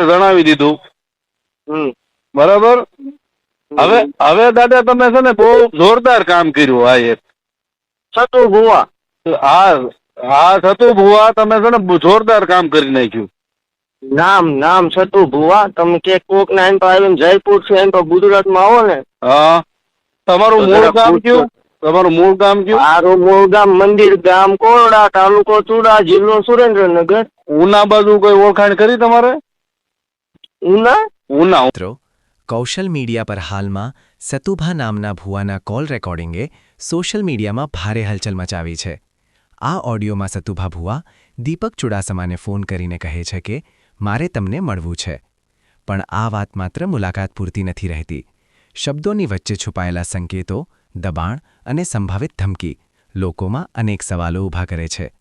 જણાવી દીધું. બરાબર? હવે હવે દાદા તમે છે ને બહુ જોરદાર કામ કર્યું આ એક. સતુ ભુવા. હા હા સતુ ભુવા તમે છે ને જોરદાર કામ કરી નાખ્યું. નામ નામ સતુ ભુવા. તમે કે કોક ના એમ તો આવીને જયપુર છે એમ તો ગુજરાતમાં આવો ને. હા. તમારું મૂળ ગામ કયું? તમારું મૂળ ગામ કયું? મારું મૂળ ગામ મંદિર ગામ કોરડા તાલુકો ચુડા જિલ્લો સુરેન્દ્રનગર. ઉના બાજુ કોઈ ઓળખાણ કરી તમારે? ઉના? ઉના. મિત્રો, કૌશલ મીડિયા પર હાલમાં સતુભા નામના ભુવાના કોલ રેકોર્ડિંગે સોશિયલ મીડિયામાં ભારે હલચલ મચાવી છે. આ ઓડિયોમાં સતુભા ભુવા દીપક ચુડાસમાને ફોન કરીને કહે છે કે, મારે તમને મળવું છે. પણ આ વાત માત્ર મુલાકાત પૂરતી નથી રહેતી. શબ્દોની વચ્ચે છુપાયેલા સંકેતો, દબાણ અને સંભવિત ધમકી લોકોમાં અનેક સવાલો ઊભા કરે છે.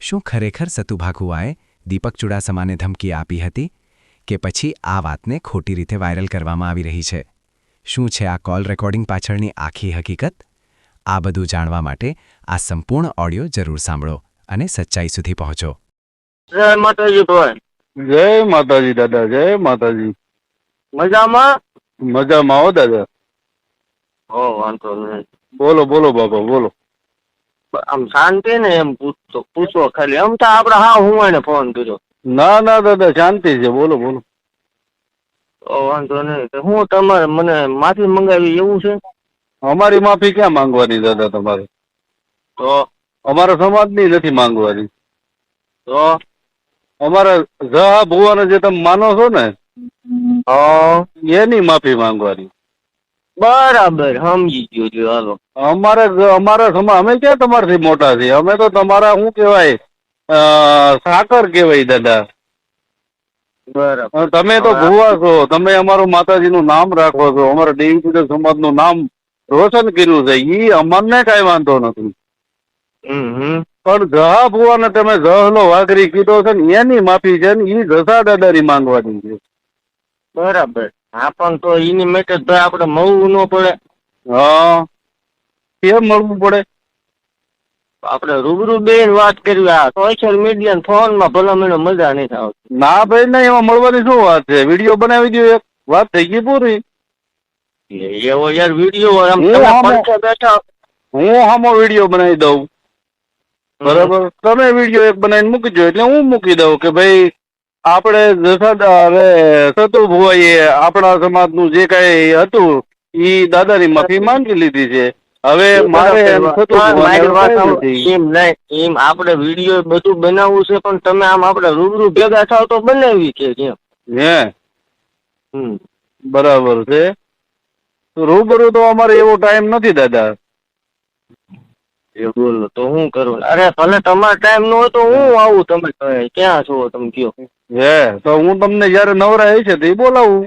શું ખરેખર સતુભા ભુવાએ દીપક ચુડાસમાને ધમકી આપી હતી? કે પછી આ વાતને ખોટી રીતે વાયરલ કરવામાં આવી રહી છે. શું છે આ કોલ રેકોર્ડિંગ પાછળની આખી હકીકત? આ બધું જાણવા માટે આ સંપૂર્ણ ઓડિયો જરૂર સાંભળો અને સચ્ચાઈ સુધી પહોંચો. જય માતાજી ભાઈ. જય માતાજી દાદા જય માતાજી. મજામાં? મજામાં આવો દાદા. ઓ વાંધો નહીં. બોલો બોલો બાબા બોલો. આમ શાંતિ ને એમ પૂછતો પૂછો ખાલી. આમ તો આપડે હા હું એને ફોન કર્યો. ના ના દાદા શાંતિ છે. બોલો બોલો. વાંધો નહીં. હું તમારે મને માફી મંગાવી એવું છે? અમારી માફી ક્યાં માંગવાની દાદા તમારે? તો? અમારા સમાજની નથી માંગવાની. તો? અમારા જહા ભુવાને જે તમે માનો છો ને એની માફી માંગવાની. બરાબર સમજી ગયો જો હાલો. અમારે અમારા સમાજ અમે ક્યાં તમારથી મોટા છીએ? અમે તો તમારા શું કહેવાય સાકર કહેવાય દાદા. બરાબર. તમે તો ભુવા છો. તમે અમારું માતાજીનું નામ રાખો છો. અમારા દેવી પૂજક સમાજનું નામ રોશન કર્યું છે. ઈ અમને કઈ વાંધો નથી. પણ જહા ભુવાને તમે જહલો વાઘરી કીધો છે ને એની માફી છે ને ઈ જસા દાદાની માંગવાની છે. બરાબર. હા પણ તો એની માટે તો આપણે મળવું ન પડે. હા. કેમ મળવું પડે? આપડે રૂબરૂ બેન વાત કરી આ સોશિયલ મીડિયા ફોનમાં ભલા મજા નહીં આવતી ના ભાઈ ના એમાં મળવાની શું વાત છે? વીડિયો બનાવી દો એક. વાત થઈ ગઈ પૂરી? એવો યાર વીડિયો બેઠા હું હામો વીડિયો બનાવી દઉં. બરાબર? તમે વીડિયો એક બનાવીને મૂકી દો એટલે હું મૂકી દઉં કે ભાઈ આપણે જસાદા હવે સતુ ભુવાઈએ આપણા સમાજનું જે કઈ હતું એ દાદાની માફી માંગી લીધી છે. હવે મારે એમ નથી. એમ નહીં એમ આપણે વીડિયો બધું બનાવવું છે પણ તમે આમ આપણે રૂબરૂ ભેગા થાવ તો બનાવી કે કેમ? હે? હમ. બરાબર છે. રૂબરૂ તો અમારે એવો ટાઈમ નથી દાદા. એ બોલો તો હું કરું? અરે ભલે તમારો ટાઈમ ન હોય તો હું આવું તમે. ક્યાં છો તમે કયો? હે તો હું તમને જયારે નવરા છે તો એ બોલાવું.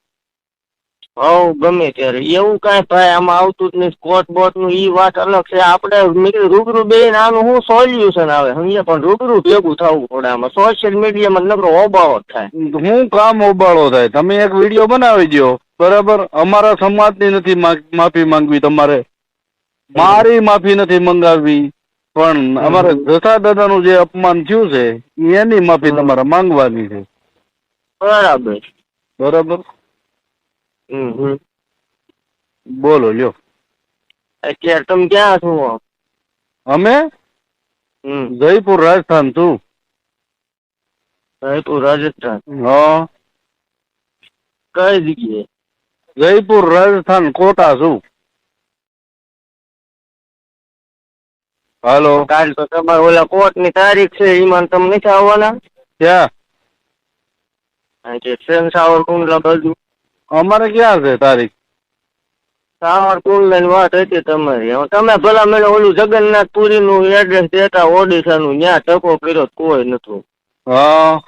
હવ ગમે ત્યારે. એવું કાંઈ ભાઈ આમાં આવતું જ નહીં. સ્કોટ બોટનું ઈ વાત અલગ છે. આપણે રૂબરૂ બેન આનું શું સોલ્યુશન આવે? સમજે પણ રૂબરૂ ભેગું થવું પડે આમાં. સોશિયલ મીડિયામાં નકરો ઓબાળો થાય. હું કામ ઓબાળો થાય? તમે એક વીડિયો બનાવી દો બરાબર? અમારા સમાજની નથી માફી માંગવી તમારે. મારી માફી નથી મંગાવવી. પણ અમારે જસા દાદાનું જે અપમાન થયું છે એની માફી તમારે માંગવાની છે. બરાબર. બરાબર? હમ. બોલો લ્યો. અત્યારે તમે ક્યાં છો? અમે? જયપુર રાજસ્થાન છું. જયપુર રાજસ્થાન. હા. કઈ જગ્યાએ? જયપુર રાજસ્થાન કોટા છું. હાલો. કાલ તો તમારે ઓલા કોર્ટની તારીખ છે એમાં તમે નથી આવવાના? ક્યાં? ટ્રેન સાવરકુંડલા બાજુ. અમારે ક્યાં છે તારીખ? સાવરકુંડલા ની વાત હતી તમારી. હવે તમે ભલા મને ઓલું જગન્નાથપુરી નું એડ્રેસ દેતા ઓડિશા નું ત્યાં ટકો કર્યો કોઈ નતું હા.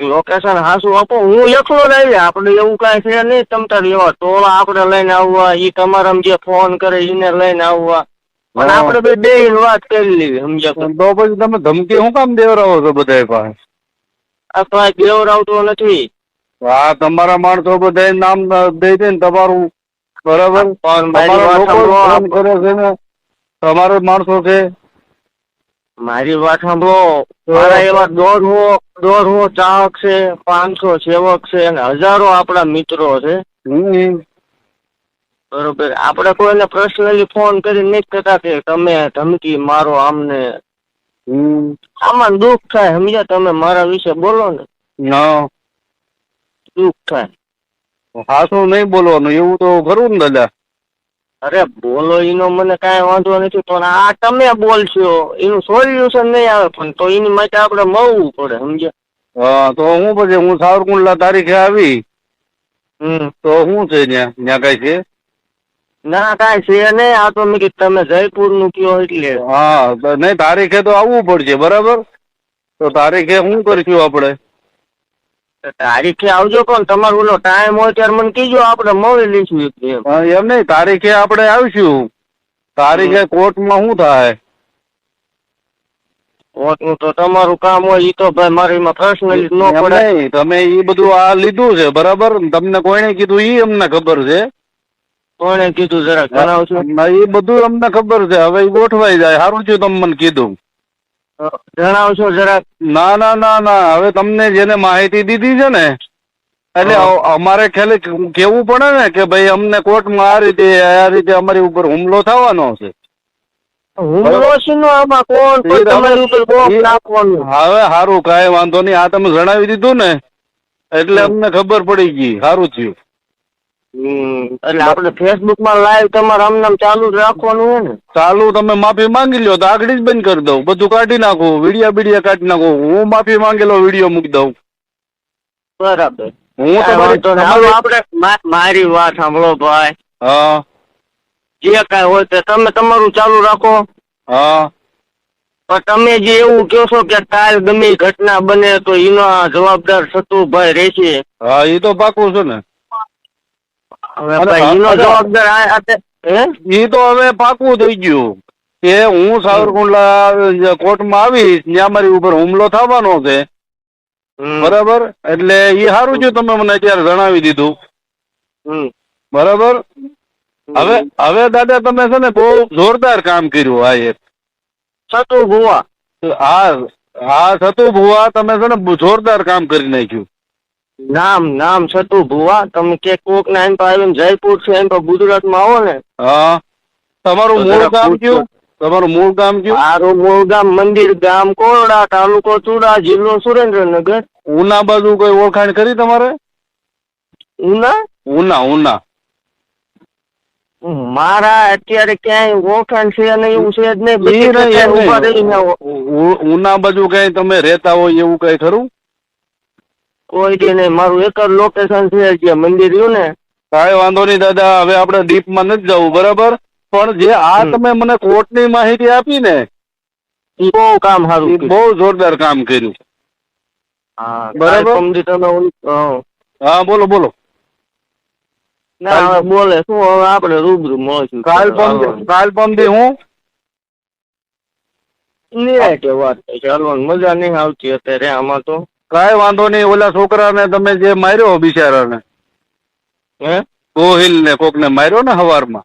લોકેશન હાસું આપો. હું એકલો જ આવી આપણે એવું કાંઈ છે નહીં. તમ તાર એવા ટોળા આપણે લઈને આવવા. ઈ તમારા જે ફોન કરે એને લઈને આવવા. હા. આપણે બે બે વાત કરી લેવી સમજ્યા? તો. પછી તમે ધમકી શું કામ દેવરાવો છો બધા પાસે? આ કાંઈ દેવરાવતો નથી. આ તમારા માણસો બધા નામ દઈ દે ને તમારું બરાબર? તમારા માણસો છે? મારી વાત સાંભળો મારા એવા દોઢસો દોઢસો ચાહક છે પાંચસો સેવક છે અને હજારો આપણા મિત્રો છે. બરોબર. આપણે કોઈને પર્સનલી ફોન કરી નથી કરતા કે તમે ધમકી મારો આમને. આમાં દુઃખ થાય સમજ્યા તમે મારા વિશે બોલો ને. હા. દુઃખ થાય. હાસું નહીં બોલવાનું એવું તો ખરું ને દાદા. અરે બોલો એનો મને કાંઈ વાંધો નથી પણ આ તમે બોલશો એનું સોલ્યુશન નહીં આવે પણ તો એની માટે આપણે મળવું પડે સમજ્યા? હા તો હું પછી હું સાવરકુંડલા તારીખે આવી. હમ. તો શું છે ત્યાં ત્યાં કઈ છે? ના કાંઈ છે નહીં આ તો મેં કીધું તમે જયપુરનું કયો એટલે. હા નહીં તારીખે તો આવવું પડશે બરાબર? તો તારીખે શું કરીશું આપણે? તારીખે આવજો પણ તમારો ઓલો ટાઈમ હોય ત્યારે મને કીજો આપણે મળી લઈશું એમ એમ નહીં તારીખે આપણે આવીશું. તારીખે કોર્ટમાં શું થાય? કોર્ટનું તો તમારું કામ હોય ઈ તો ભાઈ મારે એમાં પર્સનલી ન પડે. તમે એ બધું આ લીધું છે બરાબર? તમને કોઈને કીધું ઈ અમને ખબર છે? કોણે કીધું જરાક જણાવશો? એ બધું અમને ખબર છે. હવે ઈ ગોઠવાઈ જાય. સારું થયું તમે મને કીધું. જણાવશો જરાક. ના ના ના ના. હવે તમને જેને માહિતી દીધી છે ને એટલે અમારે ખાલી કેવું પડે ને કે ભાઈ અમને કોર્ટમાં આ રીતે આ રીતે અમારી ઉપર હુમલો થવાનો છે. હુમલો આમાં કોણ? કોઈ તમારી ઉપર બોમ્બ નાખવાનું? હવે સારું કાંઈ વાંધો નહીં. આ તમે જણાવી દીધું ને એટલે અમને ખબર પડી ગઈ. સારું થયું. એટલે આપણે ફેસબુકમાં લાઈવ તમારે આમ ચાલુ જ રાખવાનું હોય ને. ચાલુ તમે માફી માંગી લ્યો તો આગળ જ બંધ કરી દઉં. બધું કાઢી નાખું. વિડિયા બીડિયા કાઢી નાખું. હું માફી માંગેલો વીડિયો મૂકી દઉં. બરાબર. હું તમારી- આપણે મારી વાત સાંભળો ભાઈ. હા. જે કાંઈ હોય તે તમે તમારું ચાલુ રાખો. હા. પણ તમે જે એવું કહો છો કે કાલ ગમે ઘટના બને તો એનો જવાબદાર સતુભાઈ રહેશે. હા એ તો પાકું છે ને હવે અને ભાઈ એનો આ- જવાબદાર આ- આ તે- હે એ તો હવે પાકું થઈ ગયું. કે હું સાવરકુંડલા કોર્ટમાં આવીશ ત્યાં મારી ઉપર હુમલો થવાનો છે. બરાબર? એટલે એ સારું છે તમે મને અત્યારે જણાવી દીધું. બરાબર? હવે હવે દાદા તમે છે ને બહુ જોરદાર કામ કર્યું આ એક. સતુ ભુવા. હા હા સતુ ભુવા તમે છે ને જોરદાર કામ કરી નાખ્યું. નામ નામ છતું ભુવા તમે કે કોક ના એમ તો આવીને જયપુર છે એમ તો ગુજરાતમાં આવો ને. હા. તમારું મૂળ ગામ કયું? તમારું મૂળ ગામ કયું? મારું મૂળ ગામ મંદિર ગામ કોરડા તાલુકો ચુડા જિલ્લો સુરેન્દ્રનગર. ઉના બાજુ કોઈ ઓળખાણ કરી તમારે? ઉના? ઉના ઉના. મારા અત્યારે ક્યાંય ઓળખાણ છે નહીં એવું છે જ નહીં. ઉના બાજુ કઈ તમે રહેતા હોય એવું કઈ ખરું? કોઈ દી નહીં. મારું એક જ લોકેશન છે જે મંદિર રહ્યું ને. કાંઈ વાંધો નહીં દાદા હવે આપણે ડીપમાં નથી જવું બરાબર? પણ જે આ તમે મને કોર્ટની માહિતી આપી ને બહુ કામ સારું બહુ જોરદાર કામ કર્યું. હા બરાબર. તમે હા. બોલો બોલો. ના બોલે શું હવે આપણે રૂબરૂ મળશું. કાલ પમ કાલ પમથી હું? નિરાંતે વાત થાય. ચાલવાનું મજા નહીં આવતી અત્યારે આમાં તો. કાંઈ વાંધો નહીં ઓલા છોકરાને તમે જે માર્યો બિચારાને હે? ગોહિલ ને કોક ને માર્યો ને હવારમાં?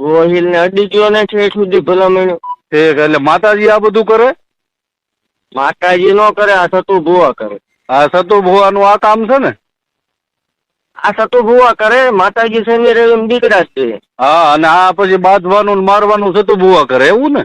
ગોહિલ ને અડી ગયો ને છે સુધી ભલામણ ઠીક એટલે માતાજી આ બધું કરે? માતાજી નો કરે આ સતુ ભુવા કરે. આ સતુ ભુવાનું આ કામ છે ને? આ સતુ ભુવા કરે માતાજી શનિ રવિ દીકરા છે. હા અને આ પછી બાંધવાનું ને મારવાનું સતુ ભુવા કરે એવું ને?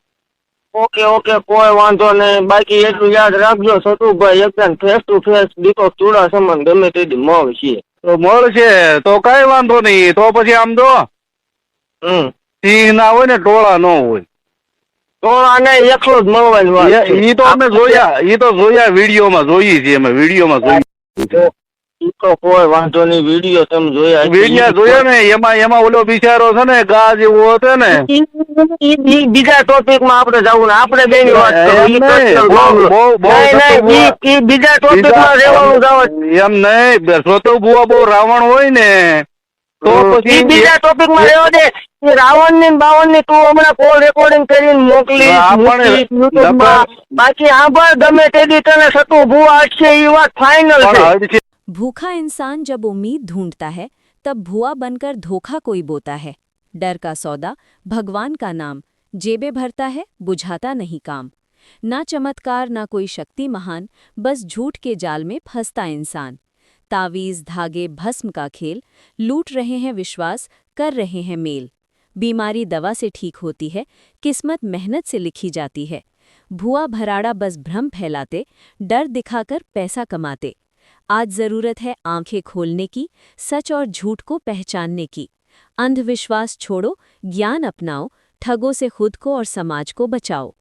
ઓકે ઓકે કોઈ વાંધો નહીં. બાકી એટલું યાદ રાખજો સતુભાઈ એકદમ ફેસ ટુ ફેસ ચૂડા સમાન ગમે તેથી મળશે તો મળશે તો કઈ વાંધો નહીં. તો પછી આમ જો હમ. સિંહ ના હોય ને ટોળા ન હોય. ટોળા આને એકલો જ મળવાની વાત ઈ તો અમે જોયા ઈ તો જોયા વિડીયોમાં જોઈએ છીએ અમે વિડીયોમાં જોઈએ તો કોઈ વાંધો નહીં વીડિયો તમે જોયા વીડિયો જોયા ને એમાં એમાં ઓલો બિચારો છે ને ગા જેવો હતો ને ઈ- ઈ બીજા ટોપિકમાં આપણે જવું ને આપણે બે ની વાત કરો. એમ ઈ નહીં, personal બહુ- problem. બહુ- બહુ નહીં, નહીં, થતું ઈ- ઈ બીજા ટોપિકમાં રહેવાનું જવું એમ નહીં સોતો બુઆ બહુ રાવણ હોય ને તો પછી બીજા ટોપિકમાં રહેવા દે રાવણની બાવનની તું હમણાં કોલ રેકોર્ડિંગ કરીને મોકલી. બાકી આભાર ગમે તે દી તને સતું ભૂવા અટશે એ વાત ફાઇનલ છે भूखा इंसान जब उम्मीद ढूंढता है, तब भुआ बनकर धोखा कोई बोता है। डर का सौदा भगवान का नाम, जेबे भरता है, बुझाता नहीं काम। ना चमत्कार, ना कोई शक्ति महान, बस झूठ के जाल में फंसता इंसान। तावीज, धागे, भस्म का खेल, लूट रहे हैं विश्वास, कर रहे हैं मेल। बीमारी दवा से ठीक होती है, किस्मत मेहनत से लिखी जाती है। भुआ भराड़ा बस भ्रम फैलाते, डर दिखाकर पैसा कमाते। आज जरूरत है आंखें खोलने की सच और झूठ को पहचानने की अंधविश्वास छोड़ो ज्ञान अपनाओ ठगों से खुद को और समाज को बचाओ